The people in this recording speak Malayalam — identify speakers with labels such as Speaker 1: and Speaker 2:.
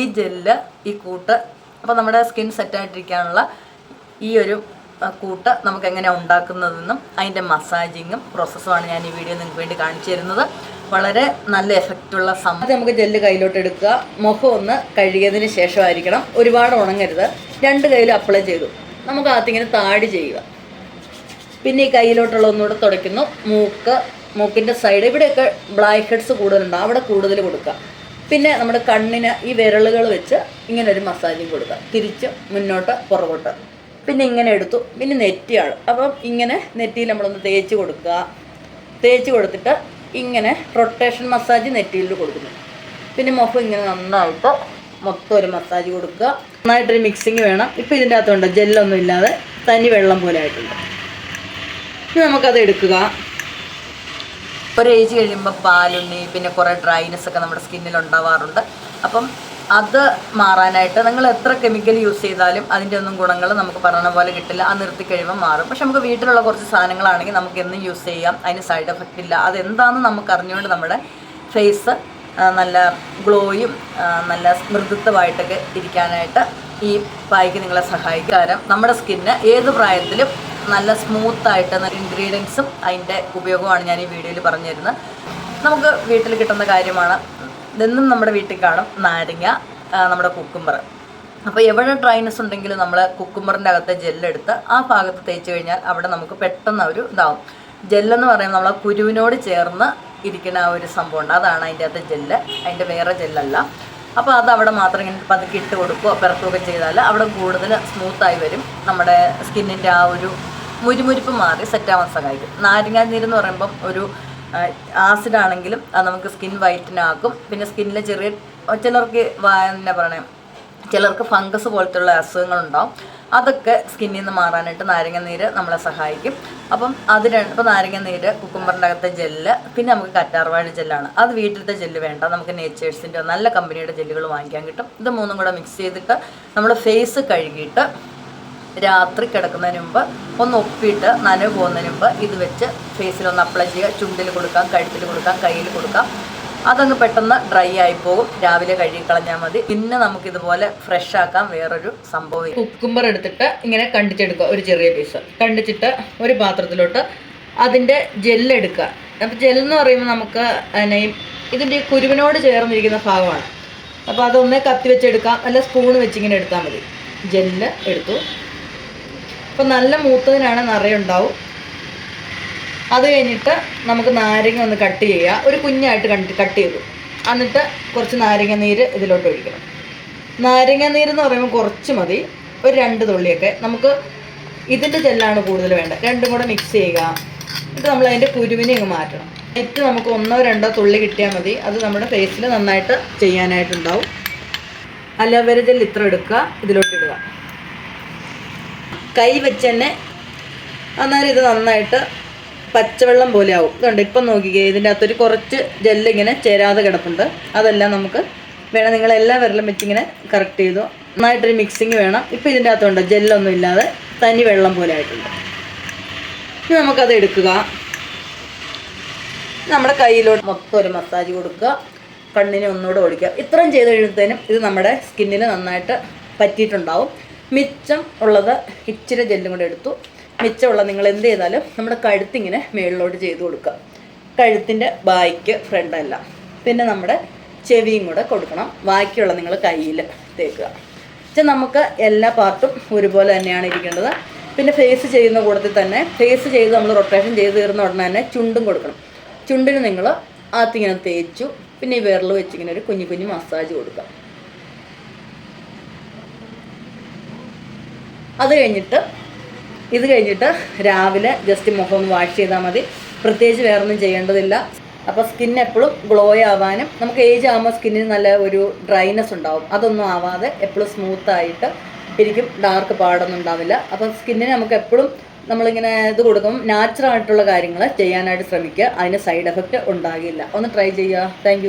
Speaker 1: ഈ ജെല്ല് ഈ കൂട്ട് അപ്പോൾ നമ്മുടെ സ്കിൻ സെറ്റായിട്ടിരിക്കാനുള്ള ഈ ഒരു കൂട്ട് നമുക്ക് എങ്ങനെ ഉണ്ടാക്കുന്നതെന്നും അതിന്റെ മസാജിങ്ങും പ്രോസസ്സുമാണ് ഞാൻ ഈ വീഡിയോ നിങ്ങൾക്ക് വേണ്ടി കാണിച്ചു തരുന്നത്. വളരെ നല്ല എഫക്റ്റുള്ള സംഭവം നമുക്ക് ജെല്ല് കയ്യിലോട്ട് എടുക്കുക. മുഖം ഒന്ന് കഴുകിയതിന് ശേഷമായിരിക്കണം. ഒരുപാട് ഉണങ്ങരുത്. രണ്ട് കയ്യിലും അപ്ലൈ ചെയ്തു. നമുക്ക് അകത്തിങ്ങനെ താടി ചെയ്യുക. പിന്നെ ഈ കയ്യിലോട്ടുള്ള ഒന്നുകൂടെ തുടയ്ക്കുന്നു. മൂക്ക് മൂക്കിന്റെ സൈഡ് ഇവിടെയൊക്കെ ബ്ലാക്ക് ഹെഡ്സ് കൂടുതലുണ്ട്. അവിടെ കൂടുതൽ കൊടുക്കുക. പിന്നെ നമ്മുടെ കണ്ണിന് ഈ വിരലുകൾ വെച്ച് ഇങ്ങനെ ഒരു മസാജിങ് കൊടുക്കുക തിരിച്ച് മുന്നോട്ട് പുറകോട്ട്. പിന്നെ ഇങ്ങനെ എടുത്തു. പിന്നെ നെറ്റിയാണ് അപ്പം ഇങ്ങനെ നെറ്റിയിൽ നമ്മളൊന്ന് തേച്ച് കൊടുക്കുക. തേച്ച് കൊടുത്തിട്ട് ഇങ്ങനെ റൊട്ടേഷൻ മസാജ് നെറ്റിയിൽ കൊടുക്കുന്നു. പിന്നെ മുഖം ഇങ്ങനെ നന്നായിട്ട് മൊത്തം ഒരു മസാജ് കൊടുക്കുക. നന്നായിട്ടൊരു മിക്സിങ് വേണം. ഇപ്പോൾ ഇതിന്റെ അകത്തുണ്ട് ജെല്ലൊന്നും ഇല്ലാതെ തനി വെള്ളം പോലെ ആയിട്ടുണ്ട്. ഇനി നമുക്കത് എടുക്കുക. ഒരു ഏജ് കഴിയുമ്പോൾ പാലുണ്ണി പിന്നെ കുറേ ഡ്രൈനെസ് ഒക്കെ നമ്മുടെ സ്കിന്നിൽ ഉണ്ടാവാറുണ്ട്. അപ്പം അത് മാറാനായിട്ട് നിങ്ങൾ എത്ര കെമിക്കൽ യൂസ് ചെയ്താലും അതിന്റെ ഒന്നും ഗുണങ്ങൾ നമുക്ക് പറഞ്ഞ പോലെ കിട്ടില്ല. ആ നിർത്തി കഴിയുമ്പോൾ മാറും. പക്ഷെ നമുക്ക് വീട്ടിലുള്ള കുറച്ച് സാധനങ്ങളാണെങ്കിൽ നമുക്ക് എന്നും യൂസ് ചെയ്യാം. അതിന് സൈഡ് എഫക്റ്റ് ഇല്ല. അതെന്താണെന്ന് നമുക്ക് അറിഞ്ഞുകൊണ്ട് നമ്മുടെ ഫേസ് നല്ല ഗ്ലോയും നല്ല മൃദുത്വമായിട്ടൊക്കെ ഇരിക്കാനായിട്ട് ഈ പായ്ക്ക് നിങ്ങളെ സഹായിക്കാരം നമ്മുടെ സ്കിന്ന് ഏത് പ്രായത്തിലും നല്ല സ്മൂത്തായിട്ട് ഇൻഗ്രീഡിയൻസും അതിന്റെ ഉപയോഗമാണ് ഞാൻ ഈ വീഡിയോയിൽ പറഞ്ഞു തരുന്നത് നമുക്ക് വീട്ടിൽ കിട്ടുന്ന കാര്യമാണ് ഇതെന്നും നമ്മുടെ വീട്ടിൽ കാണും നാരങ്ങ നമ്മുടെ കുക്കുംബർ അപ്പോൾ എവിടെ ഡ്രൈനസ് ഉണ്ടെങ്കിലും നമ്മൾ കുക്കുംബറിന്റെ അകത്തെ ജെല്ലെടുത്ത് ആ ഭാഗത്ത് തേച്ച് കഴിഞ്ഞാൽ അവിടെ നമുക്ക് പെട്ടെന്ന് ഒരു ഇതാവും. ജെല്ലെന്ന് പറയുമ്പോൾ നമ്മൾ കുരുവിനോട് ചേർന്ന് ഇരിക്കുന്ന ആ ഒരു സംഭവമുണ്ട് അതാണ് അതിന്റെ അകത്തെ ജെല്ല് അതിന്റെ വേറെ ജെല്ലല്ല അപ്പോൾ അത് അവിടെ മാത്രം ഇങ്ങനെ പതുക്കെ ഇട്ട് കൊടുക്കുകയോ പിറക്കുകയൊക്കെ ചെയ്താൽ അവിടെ കൂടുതൽ സ്മൂത്തായി വരും. നമ്മുടെ സ്കിന്നിന്റെ ആ ഒരു മുരുമുരിപ്പ് മാറി സെറ്റാവാൻ സഹായിക്കും. നാരങ്ങാ നീര് എന്ന് പറയുമ്പം ഒരു ആസിഡ് ആണെങ്കിലും അത് നമുക്ക് സ്കിൻ വൈറ്റനാക്കും പിന്നെ സ്കിന്നിലെ ചെറിയ ചിലർക്ക് എന്നാ പറയണേ? ചിലർക്ക് ഫംഗസ് പോലത്തുള്ള അസുഖങ്ങളുണ്ടാവും അതൊക്കെ സ്കിന്നിൽ നിന്ന് മാറാനായിട്ട് നാരങ്ങ നീര് നമ്മളെ സഹായിക്കും. അപ്പം അത് രണ്ട് ഇപ്പോൾ നാരങ്ങ നീര് കുക്കുമ്പറിന്റെ അകത്തെ ജെല്ല് പിന്നെ നമുക്ക് കറ്റാർവാഴ ജെല്ലാണ് അത് വീട്ടിലത്തെ ജെല്ല് വേണ്ട. നമുക്ക് നേച്ചേഴ്സിന്റെ നല്ല കമ്പനിയുടെ ജെല്ലുകൾ വാങ്ങിക്കാൻ കിട്ടും. ഇത് മൂന്നും കൂടെ മിക്സ് ചെയ്തിട്ട് നമ്മൾ ഫേസ് കഴുകിയിട്ട് രാത്രി കിടക്കുന്നതിന് മുമ്പ് ഒന്ന് ഒപ്പിയിട്ട് നനവ് പോകുന്നതിന് മുമ്പ് ഇത് വെച്ച് ഫേസിൽ ഒന്ന് അപ്ലൈ ചെയ്യുക. ചുണ്ടിൽ കൊടുക്കാം കഴുത്തിൽ കൊടുക്കാം കയ്യിൽ കൊടുക്കാം. അതങ്ങ് പെട്ടെന്ന് ഡ്രൈ ആയി പോകും. രാവിലെ കഴുകി കളഞ്ഞാൽ മതി. പിന്നെ നമുക്ക് ഇതുപോലെ ഫ്രഷ് ആക്കാൻ വേറൊരു സംഭവം കുക്കുംബർ എടുത്തിട്ട് ഇങ്ങനെ കണ്ടിച്ചെടുക്കുക. ഒരു ചെറിയ പീസ് കണ്ടിച്ചിട്ട് ഒരു പാത്രത്തിലോട്ട് അതിന്റെ ജെല്ലെടുക്കുക അപ്പോൾ ജെല്ലെന്ന് പറയുമ്പോൾ നമുക്ക് പിന്നെ ഇതിന്റെ കുരുവിനോട് ചേർന്നിരിക്കുന്ന ഭാഗമാണ്. അപ്പോൾ അതൊന്നേ കത്തി വെച്ചെടുക്കാം അല്ല സ്പൂൺ വെച്ചിങ്ങനെ എടുത്താൽ മതി. ജെല്ല് എടുത്തു. അപ്പോൾ നല്ല മൂത്തതിനാണ് നിറയെ ഉണ്ടാവും. അത് കഴിഞ്ഞിട്ട് നമുക്ക് നാരങ്ങ ഒന്ന് കട്ട് ചെയ്യുക ഒരു കുഞ്ഞായിട്ട് കണ്ട് കട്ട് ചെയ്തു. എന്നിട്ട് കുറച്ച് നാരങ്ങ നീര് ഇതിലോട്ട് ഒഴിക്കണം. നാരങ്ങ നീര് എന്ന് പറയുമ്പോൾ കുറച്ച് മതി. ഒരു രണ്ട് തുള്ളിയൊക്കെ. നമുക്ക് ഇതിന്റെ ജെല്ലാണ് കൂടുതൽ വേണ്ടത്. രണ്ടും കൂടെ മിക്സ് ചെയ്യുക. എന്നിട്ട് നമ്മൾ അതിന്റെ കുരുവിനെ അങ്ങ് മാറ്റണം. നെറ്റ് നമുക്ക് ഒന്നോ രണ്ടോ തുള്ളി കിട്ടിയാൽ മതി. അത് നമ്മുടെ ഫേസിൽ നന്നായിട്ട് ചെയ്യാനായിട്ടുണ്ടാവും. അലോവേര ജെൽ ഇത്ര എടുക്കുക. ഇതിലോട്ട് ഇടുക. കൈ വെച്ച് തന്നെ അന്നേരം ഇത് നന്നായിട്ട് പച്ചവെള്ളം പോലെ ആവും. ഇതുണ്ട് ഇപ്പം നോക്കിക്കേ ഇതിന്റെ അകത്തൊരു കുറച്ച് ജെല്ലിങ്ങനെ ചേരാതെ കിടപ്പുണ്ട്. അതെല്ലാം നമുക്ക് വേണം നിങ്ങൾ എല്ലാ വിരലും വെച്ചിങ്ങനെ കറക്റ്റ് ചെയ്തു. നന്നായിട്ടൊരു മിക്സിങ് വേണം. ഇപ്പം ഇതിന്റെ അകത്തുണ്ട് ജെല്ലൊന്നും ഇല്ലാതെ തനി വെള്ളം പോലെ ആയിട്ടുണ്ട്. ഇനി നമുക്കത് എടുക്കുക. നമ്മുടെ കയ്യിലോട്ട് മൊത്തം ഒരു മസാജ് കൊടുക്കുക. കണ്ണിനെ ഒന്നുകൂടെ ഓടിക്കുക. ഇത്രയും ചെയ്ത് കഴിയുമ്പോഴത്തേനും ഇത് നമ്മുടെ സ്കിന്നിന് നന്നായിട്ട് പറ്റിയിട്ടുണ്ടാവും. മിച്ചം ഉള്ളത് ഇച്ചിരി ജെല്ലും കൂടെ എടുത്തു. മിച്ചമുള്ള നിങ്ങൾ എന്ത് ചെയ്താലും നമ്മുടെ കഴുത്തിങ്ങനെ മേളിലോട്ട് ചെയ്ത് കൊടുക്കുക. കഴുത്തിന്റെ ബായ്ക്ക് ഫ്രണ്ടല്ല പിന്നെ നമ്മുടെ ചെവിയും കൂടെ കൊടുക്കണം. ബാക്കിയുള്ള നിങ്ങൾ കയ്യിൽ തേക്കുക. പക്ഷെ നമുക്ക് എല്ലാ പാർട്ടും ഒരുപോലെ തന്നെയാണ് ഇരിക്കേണ്ടത്. പിന്നെ ഫേസ് ചെയ്യുന്ന കൂട്ടത്തിൽ തന്നെ ഫേസ് ചെയ്ത് നമ്മൾ റൊട്ടേഷൻ ചെയ്ത് തീർന്ന ഉടനെ തന്നെ ചുണ്ടും കൊടുക്കണം. ചുണ്ടിന് നിങ്ങൾ ആത്തിങ്ങനെ തേച്ചു പിന്നെ ഈ വിരൽ വെച്ചിങ്ങനെ ഒരു കുഞ്ഞു കുഞ്ഞു മസാജ് കൊടുക്കാം അത് കഴിഞ്ഞിട്ട് ഇത് കഴിഞ്ഞിട്ട് രാവിലെ ജസ്റ്റ് മുഖം ഒന്ന് വാഷ് ചെയ്താൽ മതി. പ്രത്യേകിച്ച് വേറൊന്നും ചെയ്യേണ്ടതില്ല. അപ്പോൾ സ്കിൻ എപ്പോഴും ഗ്ലോ ആവാനും നമുക്ക് ഏജ് ആകുമ്പോൾ സ്കിന്നിന് നല്ല ഒരു ഡ്രൈനെസ് ഉണ്ടാവും. അതൊന്നും ആവാതെ എപ്പോഴും സ്മൂത്തായിട്ട് ഇരിക്കും. ഡാർക്ക് പാടൊന്നും ഉണ്ടാവില്ല. അപ്പോൾ സ്കിന്നിന് നമുക്ക് എപ്പോഴും നമ്മളിങ്ങനെ ഇത് കൊടുക്കും. നാച്ചുറൽ ആയിട്ടുള്ള കാര്യങ്ങൾ ചെയ്യാനായിട്ട് ശ്രമിക്കുക. അതിന് സൈഡ് എഫക്റ്റ് ഉണ്ടാകില്ല. ഒന്ന് ട്രൈ ചെയ്യുക. താങ്ക്